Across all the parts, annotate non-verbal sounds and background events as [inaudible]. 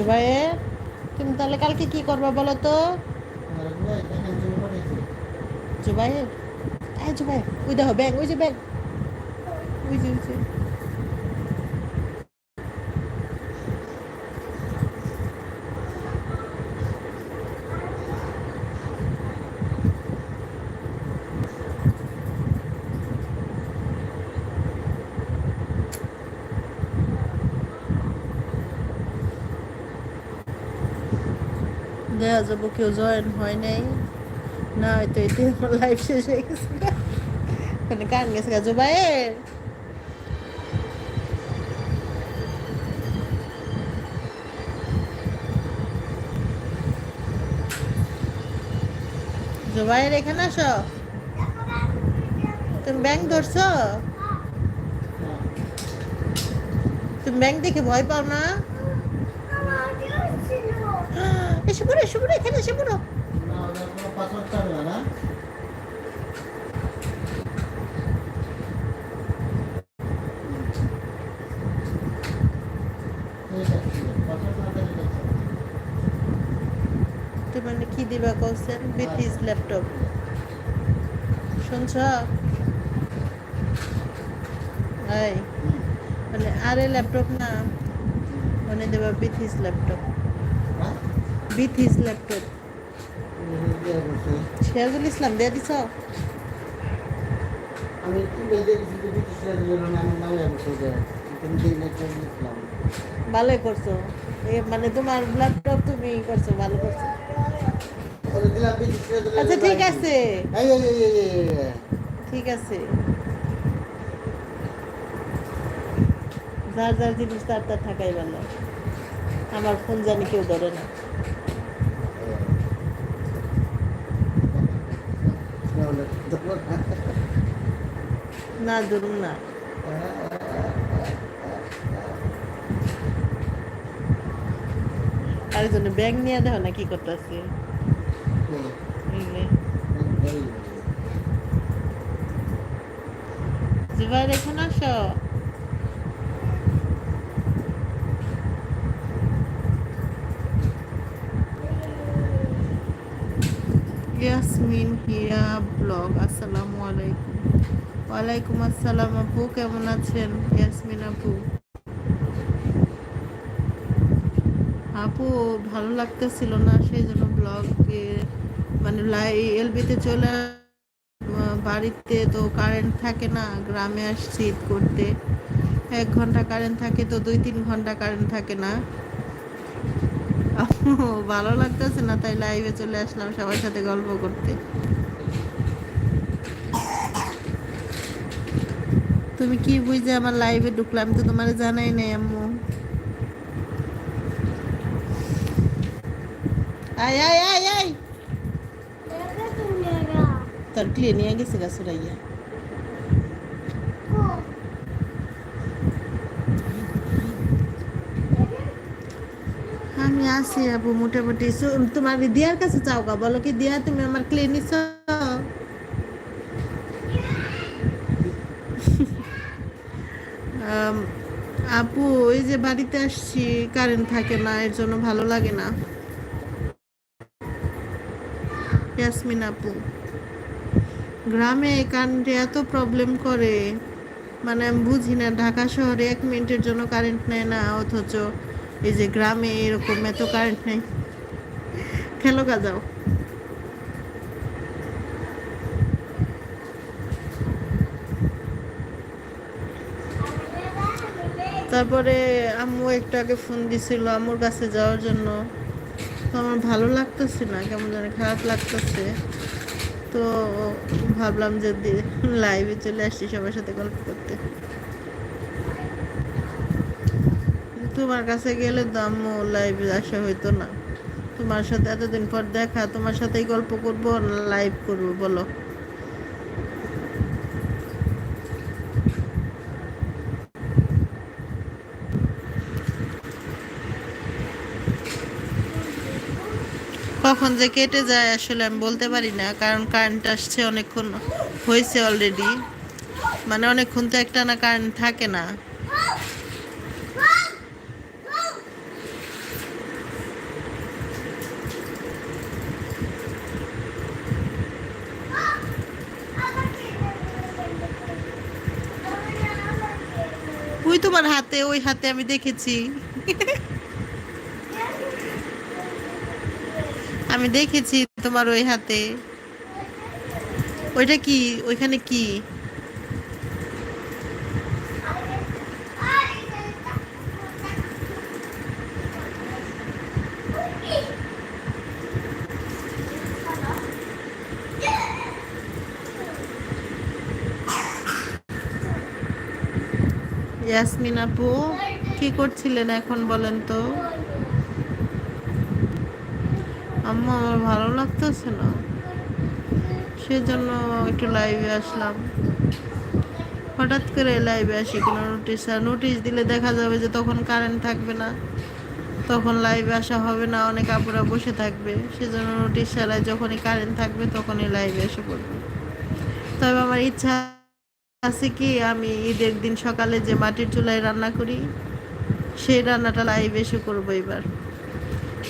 জুবাইয়ের তুমি তাহলে কালকে কি করবা বলো তো? জুবাইয়ের হ্যাঁ জুবাইয়ের ওই দেখো, ব্যাগ, ওই যে ব্যাগ। ওই যে ওই যে। দেখা যাব কেউ জয়েন হয় নাই না হয়তো এতে আমার লাইফ শেষ হয়ে গেছে মানে গান গেছে গা জুবাইয়ের জুবাইয়ের এখানে আসো তুমি ব্যাংক ধরছো তুমি ব্যাংক দেখে ভয় পাও না এসে মানে কি দিবা কৌশল উইথ হিজ ল্যাপটপ। শুনছ? মানে আরে ল্যাপটপ না মানে Deba with his laptop. With his laptop Sirajul Islam দিয়ে দিছ? আমি কি গেছি আমার নামে ভালোই করছ। এ মানে তোমার ল্যাপটপ তুমি করছ ভালো করছ। আচ্ছা ঠিক আছে। ঠিক আছে। যার যার জিনিস তার তার থাকাই ভালো। আমার ফোন জানি কেউ ধরে না। তাহলে তোমার না, ধরুন না। ব্যাগ নিয়ে দেখো না কি করতেছে। জুবাইর, এখন আসো। ইয়াসমিন হিয়া ব্লগ, আসসালামু আলাইকুম। ওয়ালাইকুম আসসালাম আপু, কেমন আছেন? ইয়াসমিন আপু। আপু, ভালো লাগতেছিল না সেই জন্য ব্লগ মানে এলবিতে চলে বাড়িতে তো কারেন্ট থাকে না, গ্রামে আসছি করতে। এক ঘণ্টা কারেন্ট থাকে তো দুই তিন ঘণ্টা কারেন্ট থাকে না। ভালো লাগতেছে না তাই লাইভে চলে আসলাম সবার সাথে গল্প করতে। তুমি কি বুঝে আমার লাইভে ঢুকলাম তো তোমার জানাই নাই আম্মু আয় আয় আয় আয় তোর ক্লিয়ে নিয়ে গেছে গা সুরাইয়া আমি আছি আপু মোটামুটি সু- তোমার দিয়ার কাছে চাও গা বলো কি দিয়া তুমি আমার ক্লিয়ে নিছ আম, আপু, ওই যে বাড়িতে আসছি কারেন্ট থাকে না, এর জন্য ভালো লাগে না। ইয়াসমিন আপু, গ্রামে কারেন্টে এত প্রবলেম করে। মানে আমি বুঝি না, ঢাকা শহরে এক মিনিটের জন্য কারেন্ট নেয় না, অথচ এই যে গ্রামে এরকম এত কারেন্ট নেই। খেলো যাও। তারপরে আম্মু একটু আগে ফোন দিছিল আম্মুর কাছে যাওয়ার জন্য। তো আমার ভালো লাগতেছে না, কেমন জানি খারাপ লাগতেছে। তো ভাবলাম যে লাইভে চলে আসছি সবার সাথে গল্প করতে। তোমার কাছে গেলে তো আম্মু লাইভে আসা হইতো না। তোমার সাথে এতদিন পর দেখা, তোমার সাথেই গল্প করব লাইভ করব, বলো। কখন যে কেটে যায় আসলে আমি বলতে পারি না, কারণ কারেন্ট আসছে অনেকক্ষণ, হয়েছে অলরেডি মানে অনেকক্ষণ তো একটা না কারেন্ট থাকে না। ওই তোমার হাতে, ওই হাতে আমি দেখেছি। [laughs] আমি দেখেছি তোমার ওই হাতে। ওইটা কি? ওইখানে কি? ইয়াসমিন আপু, কি করছিলেন এখন বলেন তো? আম্মা আমার ভালো লাগতেছে না। সেজন্য একটু লাইভে আসলাম। হঠাৎ করে লাইভে আসি, কোনো নোটিশ আর নোটিশ দিলে দেখা যাবে যে তখন কারেন্ট থাকবে না। তখন লাইভে আসা হবে না, অনেক আপুরা বসে থাকবে। সেজন্য নোটিশ ছাড়াই যখনই কারেন্ট থাকবে, তখনই লাইভে এসে পড়বে। তবে আমার ইচ্ছা আছে কি, আমি ঈদের দিন সকালে যে মাটির চুলায় রান্না করি, সেই রান্নাটা লাইভ এসে করব এবার।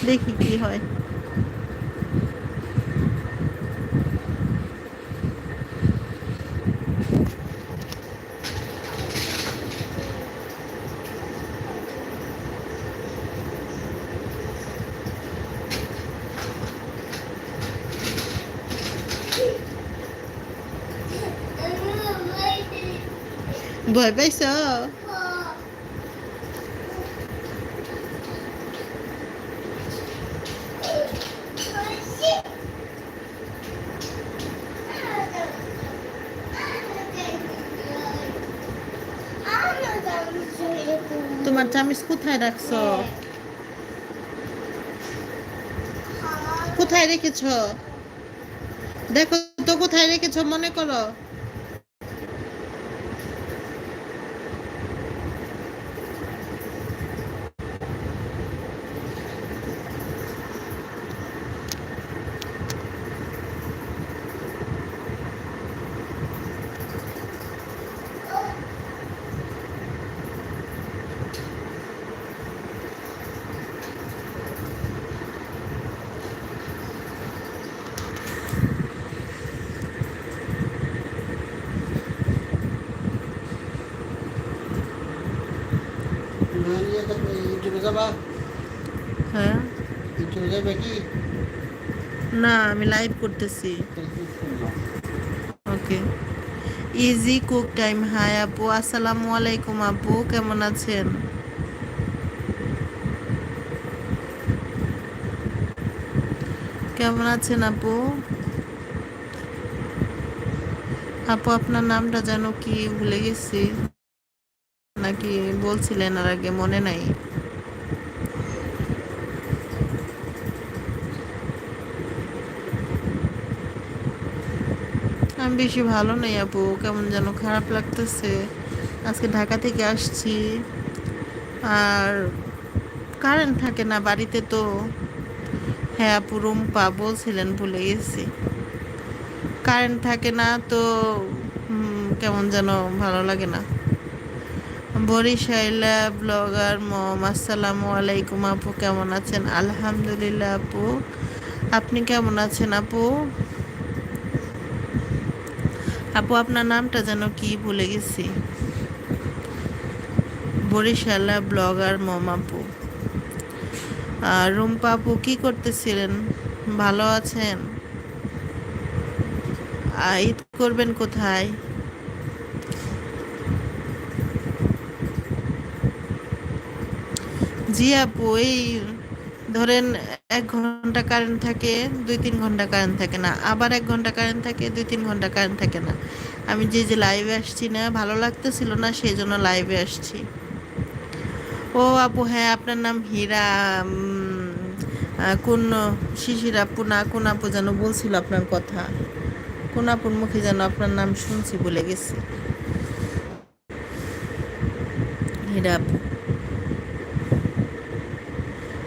দেখি কি হয়। ভয় পাইছ তোমার চামিচ কোথায় রাখছো কোথায় রেখেছ দেখো তো কোথায় রেখেছ মনে করো নিয়ে যাবে ইউটিউবে যাবা হ্যাঁ না, আমি লাইভ করতেছি? Okay easy cook time hi আপু আসসালামু আলাইকুম আপু কেমন আছেন? কেমন আছেন আপু আপু আপনার নামটা যেন কি ভুলে গেছি। নাকি বলছিলেন আর আগে, মনে নাই। আমি বেশি ভালো নেই আপু, কেমন যেন খারাপ লাগতেছে। আজকে ঢাকা থেকে আসছি, আর কারেন্ট থাকে না বাড়িতে তো। হ্যাঁ আপু, রুম্পা বলছিলেন ভুলে গেছি। কারেন্ট থাকে না তো কেমন যেন ভালো লাগে না। বরিশাইলা ব্লগার মম, আসসালামু আলাইকুম আপু, কেমন আছেন? আলহামদুলিল্লাহ আপু। আপনি কেমন আছেন আপু? আপু, আপনার নামটা যেন কি ভুলে গেছি। বরিশালা ব্লগার মম আপু। রুম্পা আপু, কি করতেছিলেন? ভালো আছেন? ঈদ করবেন কোথায়? জি আপু, এই ধরেন এক ঘণ্টা কারেন্ট থাকে, দুই তিন ঘণ্টা কারেন্ট থাকে না। আবার এক ঘণ্টা কারেন্ট থাকে, দুই তিন ঘণ্টা কারেন্ট থাকে না। আমি যে যে লাইভে আসছি না, ভালো লাগতেছিল না সেই জন্য লাইভে আসছি। ও আপু হ্যাঁ আপনার নাম হীরা কোন শিশির আপু না, কোন আপু যেন বলছিল আপনার কথা। কোন আপুর মুখে যেন আপনার নাম শুনছি বলে গেছি। হীরা আপু।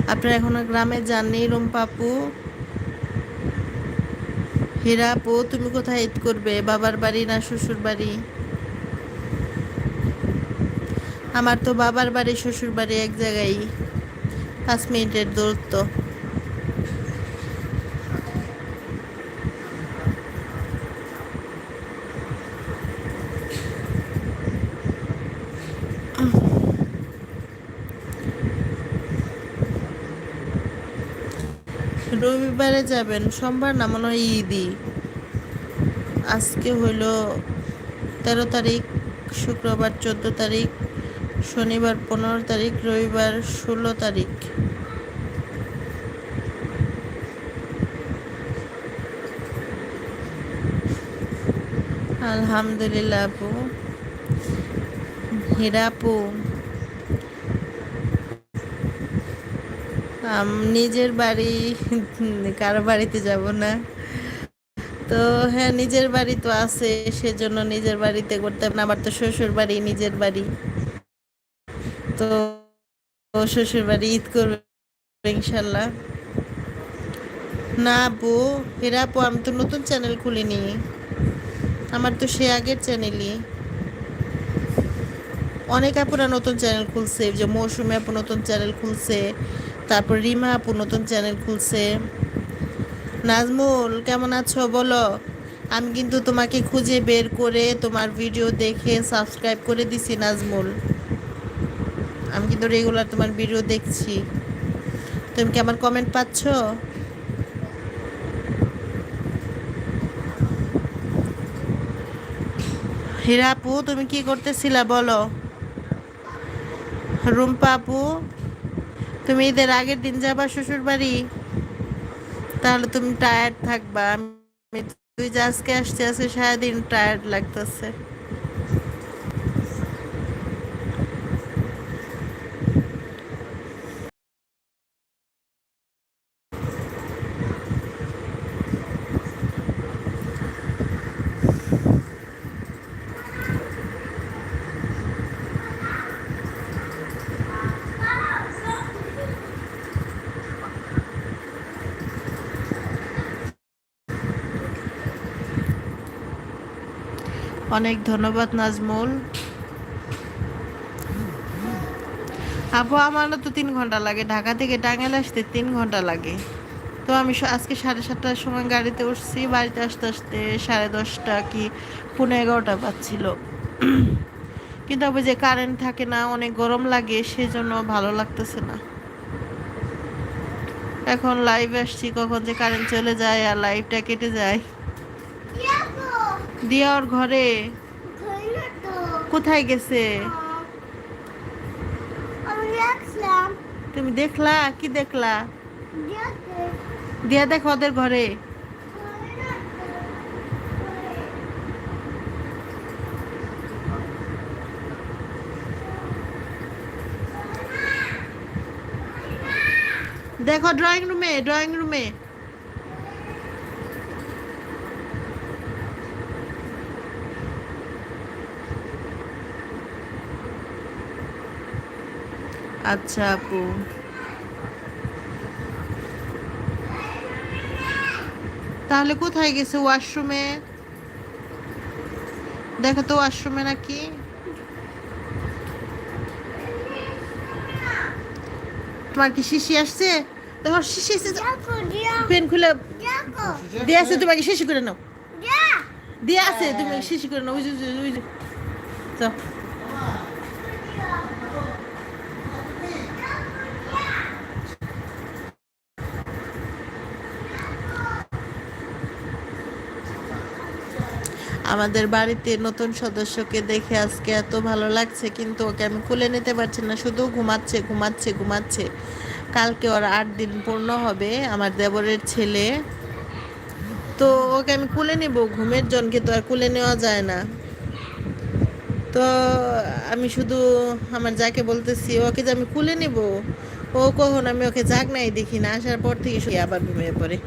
আপনারা এখনও গ্রামে যাননি রুম্পা পাপু হীরা আপু তুমি কোথায় ঈদ করবে? বাবার বাড়ি না শ্বশুর বাড়ি? আমার তো বাবার বাড়ি, শ্বশুর বাড়ি এক জায়গায়। পাঁচ মিনিটের দূরত্ব। রবিবারে যাবেন, সোমবার না, মনে হয় ঈদই। আজকে হইল তেরো তারিখ, শুক্রবার চোদ্দ তারিখ, শনিবার পনেরো তারিখ, রবিবার ষোলো তারিখ। আলহামদুলিল্লাহ আপু। হীরা নিজের বাড়ি, কারও বাড়িতে যাব না। তো হ্যাঁ নিজের বাড়ি তো আছে, সেজন্য নিজের বাড়িতে করতে না। আমার তো শ্বশুর বাড়ি, নিজের বাড়ি। তো শ্বশুর বাড়ি ঈদ করবে ইনশাল্লাহ। না আপু হেরা আপু, আমি তো নতুন চ্যানেল খুলিনি। আমার তো সে আগের চ্যানেলই অনেক আপুরা নতুন চ্যানেল খুলছে যে মৌসুমি আপু নতুন চ্যানেল খুলছে। তারপর রিমা, আপু নতুন চ্যানেল খুলছে। নাজমুল, কেমন আছো? বলো। আমি কিন্তু তোমাকে খুঁজে বের করে তোমার ভিডিও দেখে সাবস্ক্রাইব করে দিছি, নাজমুল। আমি কিন্তু রেগুলার তোমার ভিডিও দেখছি। তুমি কি আমার কমেন্ট পাচ্ছ? হীরা আপু, তুমি কি করতেছিলা? বলো। রুম্পা আপু তুমি ঈদের আগের দিন যাবা শ্বশুর বাড়ি তাহলে তুমি টায়ার্ড থাকবা। আমি তুই যে আজকে আসতে আজকে সারাদিন টায়ার্ড লাগতেছে। অনেক ধন্যবাদ নাজমুল। আপু আমারও তো তিন ঘণ্টা লাগে। ঢাকা থেকে টাঙ্গাইল আসতে তিন ঘণ্টা লাগে। তো আমি আজকে সাড়ে সাতটার সময় গাড়িতে উঠছি। বাড়িতে আসতে আসতে সাড়ে দশটা কি পনেরো এগারোটা বাজছিল। কিন্তু আবার যে কারেন্ট থাকে না, অনেক গরম লাগে, সেজন্য ভালো লাগতেছে না। এখন লাইভ আসছি, কখন যে কারেন্ট চলে যায় আর লাইভটা কেটে যায়। দিয়া ওর ঘরে কোথায় গেছে? তুমি দেখলা? কি দেখলা? দিয়া দেখো ওদের ঘরে। দেখো ড্রয়িং রুমে ড্রয়িং রুমে আচ্ছা আপু। তাহলে কোথায় গেছে ওয়াশরুমে? দেখো তো ওয়াশরুমে নাকি। তোমার কি শিশি আসছে? তোমার শিশি এসেছে পেন খুলে দিয়ে আছে তোমাকে শিশি করে নাও। দিয়ে আছে তুমি শিশি করে নাও। ওই যে ওই যে- আমাদের বাড়িতে নতুন সদস্যকে দেখে আজকে এত ভালো লাগছে, কিন্তু ওকে আমি খুলে নিতে পারছি না। শুধু ঘুমাচ্ছে ঘুমাচ্ছে ঘুমাচ্ছে। কালকে ওর আট দিন পূর্ণ হবে আমার দেবরের ছেলে। তো ওকে আমি কুলে নেব, ঘুমের জনকে তো আর কুলে নেওয়া যায় না। তো আমি শুধু আমার যাকে বলতেছি, ওকে যে আমি কুলে নেব, ও কখন? আমি ওকে জাগ নাই দেখি না, আসার পর থেকে আবার ঘুমিয়ে পড়ে।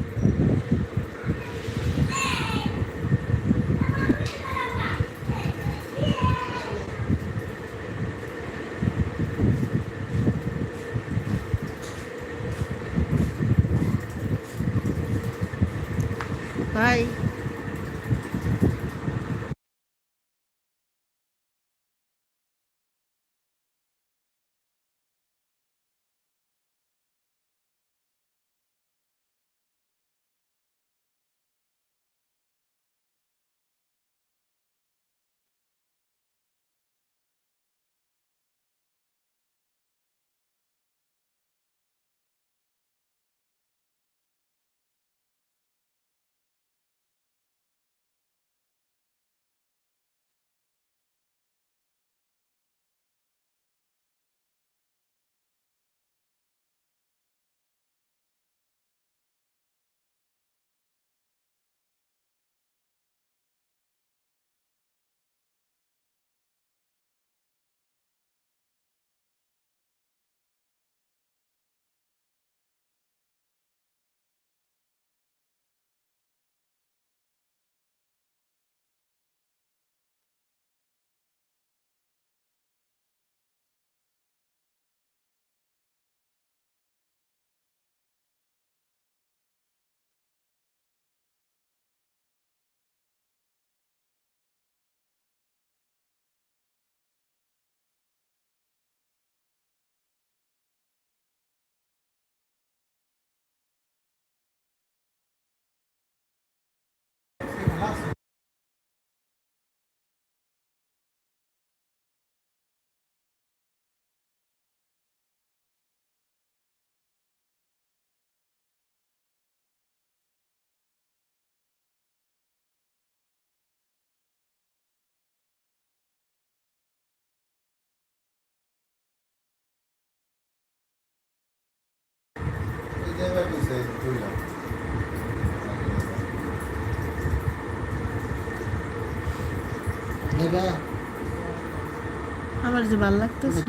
আমার যে ভালো লাগতেছে।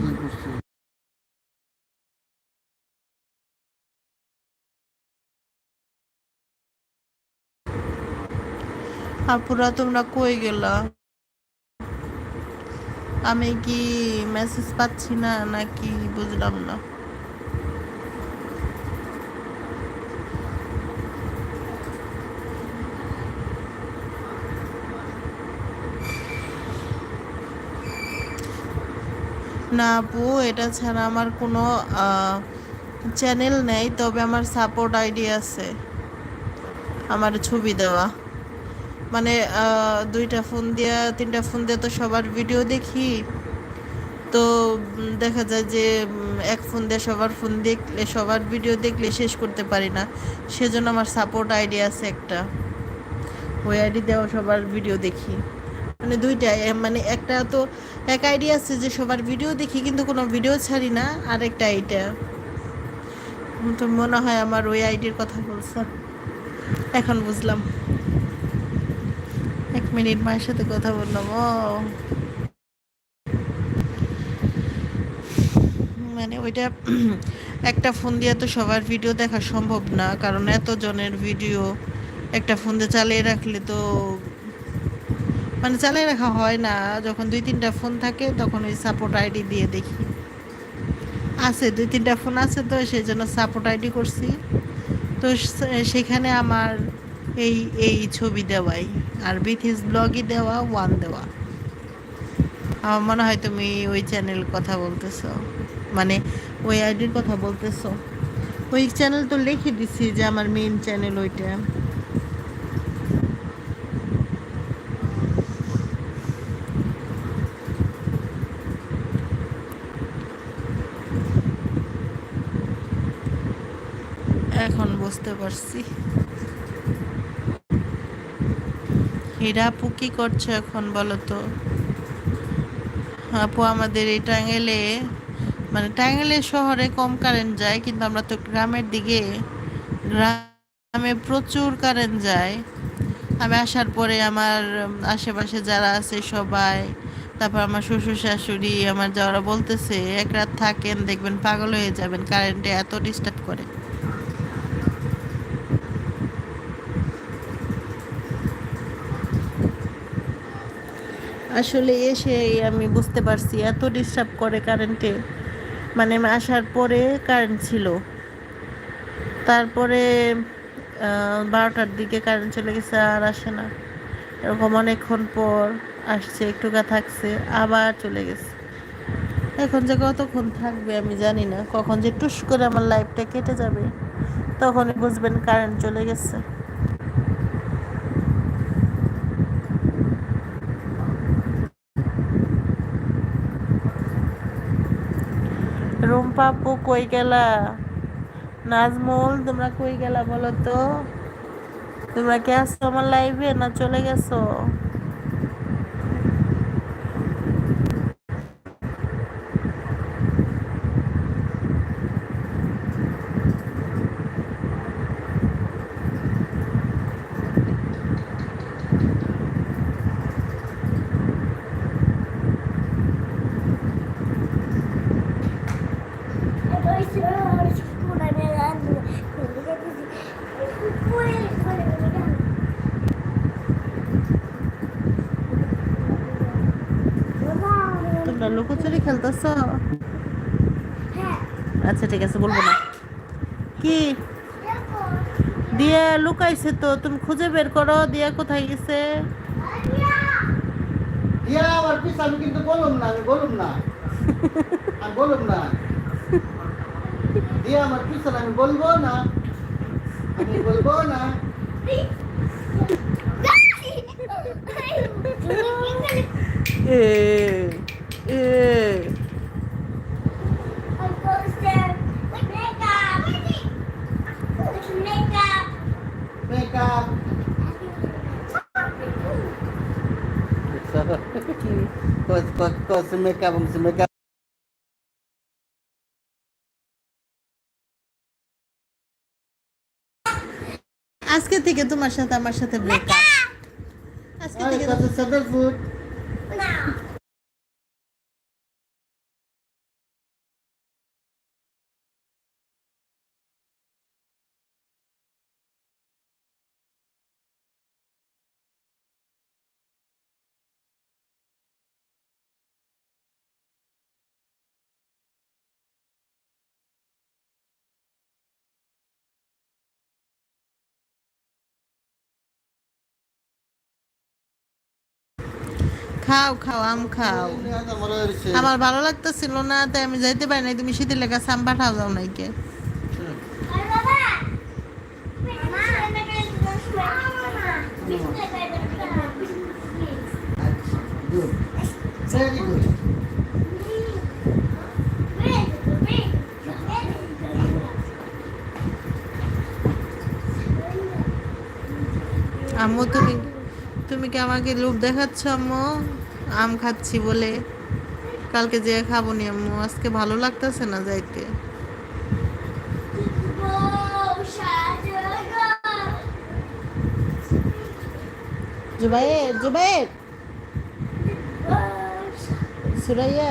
আপুরা তোমরা কই গেলা? আমি কি মেসেজ পাচ্ছি না নাকি বুঝলাম না। না আপু, এটা ছাড়া আমার কোনো চ্যানেল নেই, তবে আমার সাপোর্ট আইডি আছে। আমার ছবি দেওয়া। মানে দুইটা ফোন দিয়া, তিনটা ফোন দিয়ে তো সবার ভিডিও দেখি। তো দেখা যায় যে এক ফোন দিয়ে সবার ফোন দেখলে, সবার ভিডিও দেখলে শেষ করতে পারি না। সেজন্য আমার সাপোর্ট আইডি আছে একটা। ওই আইডি দেওয়া সবার ভিডিও দেখি। মানে দুইটা মানে একটা তো এক আইডিয়া আছে যে সবার ভিডিও দেখি, কিন্তু কোনো ভিডিও ছাড়ি না, আর একটা এইটা। তো মনে হয় আমার ওই আইডির কথা বলছো। এখন বুঝলাম। এক মিনিট মায়ের সাথে কথা বললাম, ও। মানে ওইটা [clears throat] একটা ফোন দিয়ে তো সবার ভিডিও দেখা সম্ভব না, কারণ এত জনের ভিডিও একটা ফোন দিয়ে চালিয়ে রাখলে তো মানে চালিয়ে রাখা হয় না, যখন দুই তিনটা ফোন থাকে তখন ওই সাপোর্ট আইডি দিয়ে দেখি। আছে, দুই তিনটা ফোন আছে তো সেই জন্য সাপোর্ট আইডি করছি। তো সেখানে আমার এই এই ছবি দেওয়াই, আর বিথিস ব্লগই দেওয়া ওয়ান দেওয়া। আমার মনে হয় তুমি ওই চ্যানেল কথা বলতেছো। মানে ওই আইডির কথা বলতেছো। ওই চ্যানেল তো লিখে দিছি যে আমার মেইন চ্যানেল ওইটা। এখন বুঝতে পারছি। হীরা আপু কি করছ এখন বলো তো? আপু আমাদের এই টাঙ্গেলে মানে টাঙ্গেলে শহরে কম কারেন্ট যায়, কিন্তু আমরা তো গ্রামের দিকে, গ্রামে প্রচুর কারেন্ট যায়। আমি আসার পরে আমার আশেপাশে যারা আছে সবাই, তারপর আমার শ্বশুর শাশুড়ি, আমার যারা বলতেছে, এক রাত থাকেন, দেখবেন পাগল হয়ে যাবেন কারেন্টে এত ডিস্টার্ব করে। আসলে এসে আমি বুঝতে পারছি এত ডিস্টার্ব করে কারেন্টে মানে আসার পরে কারেন্ট ছিল। তারপরে বারোটার দিকে কারেন্ট চলে গেছে আর আসে না। এরকম অনেকক্ষণ পর আসছে একটুকা থাকছে, আবার চলে গেছে। এখন যে কতক্ষণ থাকবে আমি জানি না। কখন যে টুস করে আমার লাইফটা কেটে যাবে, তখনই বুঝবেন কারেন্ট চলে গেছে। রুম্পা আপু কই গেলা? নাজমুল, তোমরা কই গেলা বলো তো? তোমরা কি আসছো আমার লাইভে না চলে গেছো? লুকোচুরি আচ্ছা ঠিক আছে বলব না। কি? দিয়া লুকাইছে তো তুমি খুঁজে বের করো দিয়া কোথায় গেছে? দিয়া আমার পিস আমি কিন্তু বললাম না আমি বললাম না। আমি বললাম না। দিয়া আমার পিছন আমি বলব না। আমি বলব না। এ এ কস কস মেকআপ মেকআপ আজকে থেকে তোমার সাথে আমার সাথে ব্রেকআপ আজকে থেকে খাও খাও, আম খাও। আমার ভালো লাগতেছিল না, তাই আমি যাইতে পারি নাই। তুমি শীতের লেগে সাম পাঠাও যাও নাই কে গুড ভেরি তুমি তুমি কি আমাকে লোভ দেখাচ্ছ, আম্মু? আম খাচ্ছি বলে। কালকে যে খাব নি, আম্মু? আজকে ভালো লাগতেছে না যাইতে? জুবাইর জুবাইর সুরাইয়া।